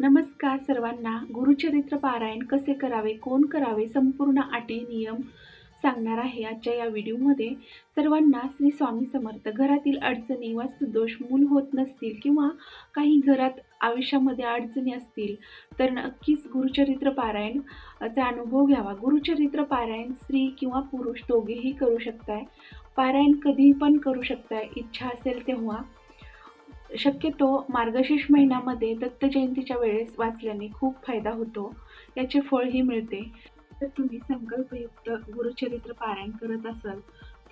नमस्कार सर्वांना. गुरुचरित्र पारायण कसे करावे कोण करावे संपूर्ण आटी नियम सांगणार आहे आजच्या या व्हिडिओमध्ये. सर्वांना श्री स्वामी समर्थ. घरातील अडचणी वास्तुदोष मूल होत नसतील किंवा काही घरात आयुष्यामध्ये अडचणी असतील तर नक्कीच गुरुचरित्र पारायण चा अनुभव घ्यावा. गुरुचरित्र पारायण स्त्री किंवा पुरुष दोघेही करू शकताय. पारायण कधीही पण करू शकताय. इच्छा असेल तेव्हा शक्यतो मार्गशीर्ष महिन्यामध्ये दत्त जयंतीच्या वेळेस वाचल्याने खूप फायदा होतो. याचे फळही मिळते. जर तुम्ही संकल्पयुक्त गुरुचरित्र पारायण करत असाल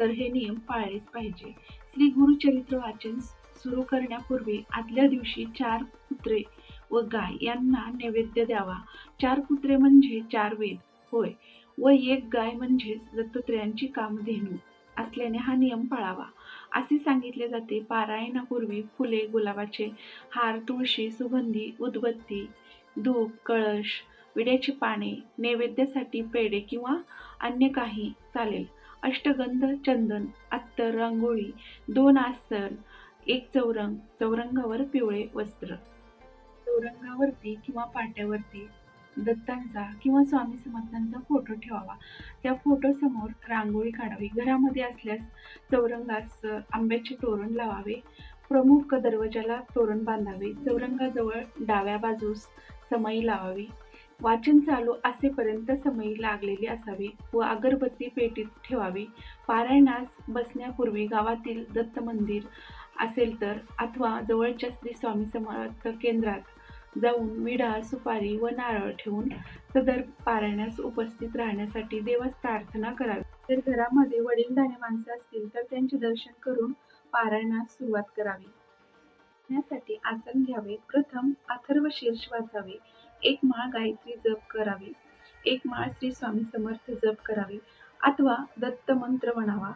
तर हे नियम पाळलेच पाहिजे. श्री गुरुचरित्र वाचन सुरू करण्यापूर्वी आदल्या दिवशी चार कुत्रे व गाय यांना नैवेद्य द्यावा. चार कुत्रे म्हणजे चार वेद होय. व एक गाय म्हणजेच दत्तत्रयांची कामधेनू. असल्याने हा नियम पाळावा. असे सांगितले जाते. पारायणापूर्वी फुले गुलाबाचे हार तुळशी सुगंधी उदबत्ती धूप कळश विड्याची पाने नैवेद्यासाठी पेढे किंवा अन्य काही चालेल. अष्टगंध चंदन अत्तर रांगोळी दोन आसन एक चौरंग चौरंगावर पिवळे वस्त्र. चौरंगावरती किंवा पाट्यावरती दत्तांचा किंवा स्वामी समर्थांचा फोटो ठेवावा. त्या फोटोसमोर रांगोळी काढावी. घरामध्ये असल्यास चौरंगास आंब्याचे तोरण लावावे. प्रमुख दरवाजाला तोरण बांधावे. चौरंगाजवळ डाव्या बाजूस समई लावावी. वाचन चालू असेपर्यंत समई लागलेली असावी व अगरबत्ती पेटीत ठेवावी. पारायणास बसण्यापूर्वी गावातील दत्त मंदिर असेल तर अथवा जवळच्या श्री स्वामी समर्थ केंद्रात जाऊन विडा सुपारी व नारळ ठेवून सदर पारायणास उपस्थित राहण्यासाठी देवास प्रार्थना करावी. जर घरामध्ये वडीलधारी माणसं असतील तर त्यांचे दर्शन करून पारायणास सुरुवात करावी. यासाठी आसन घ्यावे. प्रथम अथर्व शीर्ष वाचावे. एक माळ गायत्री जप करावी. एक माळ श्री स्वामी समर्थ जप करावी. अथवा दत्त मंत्र म्हणावा.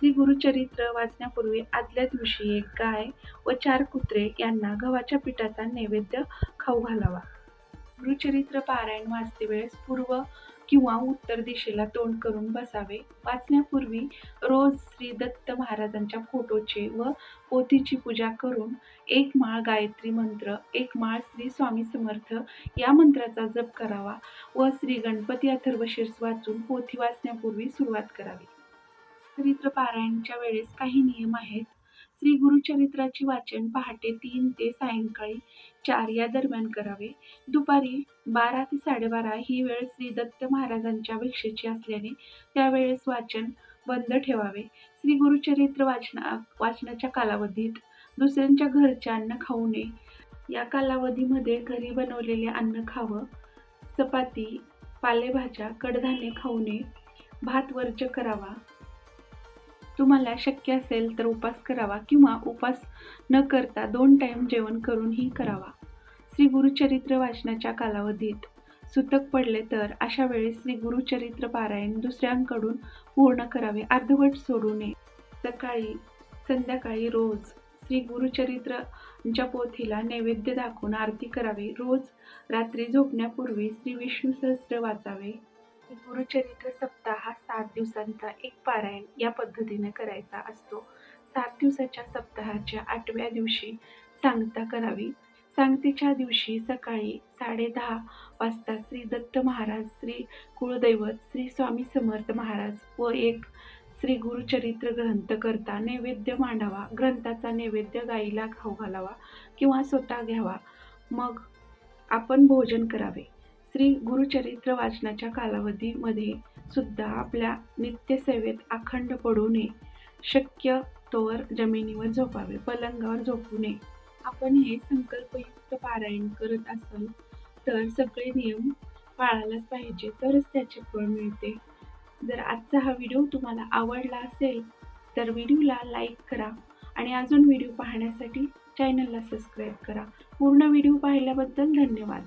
श्री गुरुचरित्र वाचण्यापूर्वी आदल्या दिवशी एक गाय व चार कुत्रे यांना गव्हाच्या पिठाचा नैवेद्य खाऊ घालावा. गुरुचरित्र पारायण वाचते वेळेस पूर्व किंवा उत्तर दिशेला तोंड करून बसावे. वाचण्यापूर्वी रोज श्री दत्त महाराजांच्या फोटोचे व पोथीची पूजा करून एक माळ गायत्री मंत्र एक माळ श्री स्वामी समर्थ या मंत्राचा जप करावा व श्री गणपती अथर्वशीर्ष वाचून पोथी वाचण्यापूर्वी सुरुवात करावी. चरित्र पारायणच्या वेळेस काही नियम आहेत. श्री गुरुचरित्राचे वाचन पहाटे तीन ते सायंकाळी चार या दरम्यान करावे. दुपारी बारा ते साडेबारा ही वेळ श्री दत्त महाराजांच्या भिक्षेची असल्याने त्यावेळेस वाचन बंद ठेवावे. श्री गुरुचरित्र वाचना वाचनाच्या कालावधीत दुसऱ्यांच्या घरचे अन्न खाऊ नये. या कालावधीमध्ये घरी बनवलेले अन्न खावं चपाती पालेभाज्या कडधान्य खाऊ नये. भात वर्ज करावा. तुम्हाला शक्य असेल तर उपास करावा किंवा उपास न करता दोन टाईम जेवण करूनही करावा. श्री गुरुचरित्र वाचनाच्या कालावधीत सुतक पडले तर अशा वेळेस श्री गुरुचरित्र पारायण दुसऱ्यांकडून पूर्ण करावे. अर्धवट सोडू नये. सकाळी संध्याकाळी रोज श्री गुरुचरित्रच्या पोथीला नैवेद्य दाखवून आरती करावी. रोज रात्री झोपण्यापूर्वी श्री विष्णू सहस्त्र वाचावे. गुरुचरित्र सप्ताह हा सात दिवसांचा एक पारायण या पद्धतीने करायचा असतो. सात दिवसाच्या सप्ताहाच्या आठव्या दिवशी सांगता करावी. सांगतेच्या दिवशी सकाळी साडेदहा वाजता श्री दत्त महाराज श्री कुळदैवत श्री स्वामी समर्थ महाराज व एक श्री गुरुचरित्र ग्रंथ करता नैवेद्य मांडावा. ग्रंथाचा नैवेद्य गाईला खाऊ घालावा किंवा स्वतः घ्यावा. मग आपण भोजन करावे. श्री गुरुचरित्र वाचनाच्या कालावधीमध्ये सुद्धा आपल्या नित्यसेवेत अखंड पडू नये. शक्य तोवर जमिनीवर झोपावे पलंगावर झोपू नये. आपण हे संकल्पयुक्त पारायण करत असाल तर सगळे नियम पाळायलाच पाहिजे तरच त्याचे फळ मिळते. जर आजचा हा व्हिडिओ तुम्हाला आवडला असेल तर व्हिडिओला लाईक करा आणि अजून व्हिडिओ पाहण्यासाठी चॅनलला सबस्क्राईब करा. पूर्ण व्हिडिओ पाहिल्याबद्दल धन्यवाद.